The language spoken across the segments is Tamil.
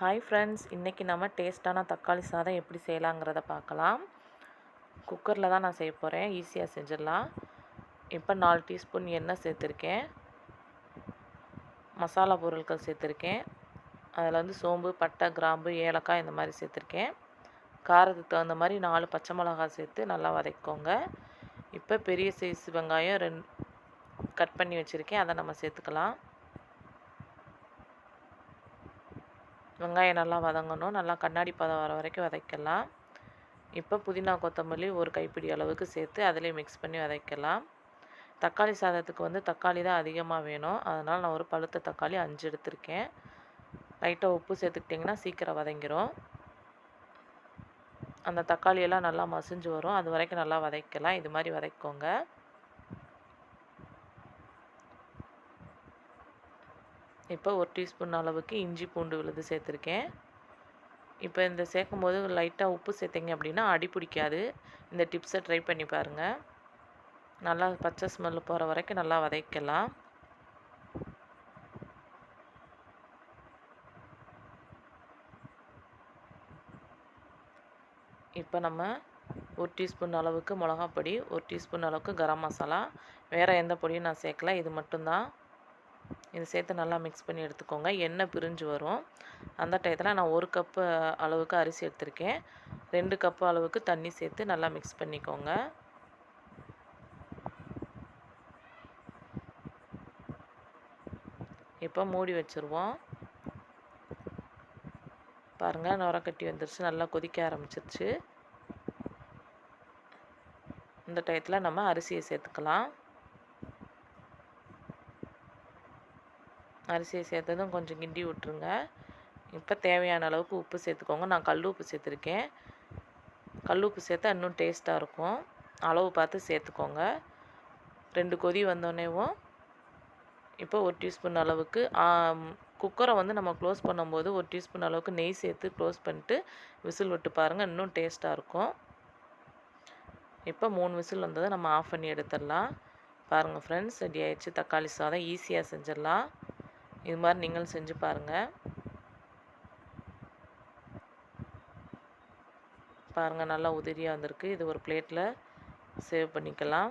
ஹாய் ஃப்ரெண்ட்ஸ் இன்றைக்கி நம்ம டேஸ்ட்டான தக்காளி சாதம் எப்படி செய்யலாங்கிறத பார்க்கலாம். குக்கரில் தான் நான் செய்ய போகிறேன் ஈஸியாக செஞ்சிடலாம். இப்போ நாலு டீஸ்பூன் எண்ணெய் சேர்த்துருக்கேன். மசாலா பொருட்கள் சேர்த்துருக்கேன். அதில் வந்து சோம்பு பட்டை கிராம்பு ஏலக்காய் இந்த மாதிரி சேர்த்துருக்கேன். காரத்துக்கு தகுந்த மாதிரி நாலு பச்சை மிளகாய் சேர்த்து நல்லா வதக்கிக்கோங்க. இப்போ பெரிய சைஸ் வெங்காயம் ரெண்டு கட் பண்ணி வச்சுருக்கேன். அதை நம்ம சேர்த்துக்கலாம். வெங்காயம் நல்லா வதங்கணும். நல்லா கண்ணாடி பதம் வர வரைக்கும் வதக்கலாம் இப்போ புதினா கொத்தமல்லி ஒரு கைப்பிடி அளவுக்கு சேர்த்து அதிலே மிக்ஸ் பண்ணி வதக்கலாம் தக்காளி சாதத்துக்கு வந்து தக்காளி தான் அதிகமாக வேணும். அதனால் நான் ஒரு பழுத்த தக்காளி அஞ்சு எடுத்திருக்கேன். லைட்டாக உப்பு சேர்த்துக்கிட்டிங்கன்னா சீக்கிரம் வதங்கிரும். அந்த தக்காளியெல்லாம் நல்லா மசிஞ்சு வரும். அது வரைக்கும் நல்லா வதக்கலாம் இது மாதிரி வதக்கோங்க இப்போ ஒரு டீஸ்பூன் அளவுக்கு இஞ்சி பூண்டு விழுது சேர்த்துருக்கேன். இப்போ இந்த சேர்க்கும் போது லைட்டாக உப்பு சேர்த்திங்க அப்படின்னா அடி பிடிக்காது. இந்த டிப்ஸை ட்ரை பண்ணி பாருங்கள் நல்லா பச்சை ஸ்மெல்லு போகிற வரைக்கும் நல்லா வதக்கலாம். இப்போ நம்ம ஒரு டீஸ்பூன் அளவுக்கு மிளகாப்பொடி ஒரு டீஸ்பூன் அளவுக்கு கரம் மசாலா வேறு எந்த பொடியும் நான் சேர்க்கல. இது மட்டும்தான். இது சேர்த்து நல்லா மிக்ஸ் பண்ணி எடுத்துக்கோங்க. எண்ணெய் பிரிஞ்சு வரும். அந்த டயத்தில் நான் ஒரு கப்பு அளவுக்கு அரிசி எடுத்திருக்கேன். ரெண்டு கப்பு அளவுக்கு தண்ணி சேர்த்து நல்லா மிக்ஸ் பண்ணிக்கோங்க. இப்போ மூடி வச்சுருவோம். பாருங்கள் நுர கட்டி வந்துருச்சு. நல்லா கொதிக்க ஆரம்பிச்சிருச்சு. இந்த டயத்தில் நம்ம அரிசியை சேர்த்துக்கலாம். அரிசியை சேர்த்ததும் கொஞ்சம் கிண்டி விட்ருங்க இப்போ தேவையான அளவுக்கு உப்பு சேர்த்துக்கோங்க. நான் கல் உப்பு சேர்த்துருக்கேன். கல் உப்பு சேர்த்தா இன்னும் டேஸ்ட்டாக இருக்கும். அளவு பார்த்து சேர்த்துக்கோங்க. ரெண்டு கொதி வந்தோடனேவும் இப்போ ஒரு டீஸ்பூன் அளவுக்கு குக்கரை வந்து நம்ம க்ளோஸ் பண்ணும்போது ஒரு டீஸ்பூன் அளவுக்கு நெய் சேர்த்து க்ளோஸ் பண்ணிட்டு விசில் விட்டு பாருங்கள் இன்னும் டேஸ்ட்டாக இருக்கும். இப்போ மூணு விசில் வந்ததை நம்ம ஆஃப் பண்ணி எடுத்துடலாம். பாருங்கள் ஃப்ரெண்ட்ஸ் ரெடி ஆயிடுச்சு. தக்காளி சாதம் ஈஸியாக செஞ்சிடலாம். இது மாதிரி நீங்களும் செஞ்சு பாருங்கள் பாருங்கள் நல்லா உதிரியாக வந்திருக்கு. இது ஒரு பிளேட்டில் சேவ் பண்ணிக்கலாம்.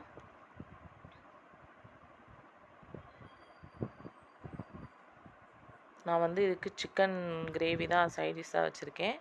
நான் வந்து இதுக்கு சிக்கன் கிரேவி தான் சைடிஷாக வச்சுருக்கேன்.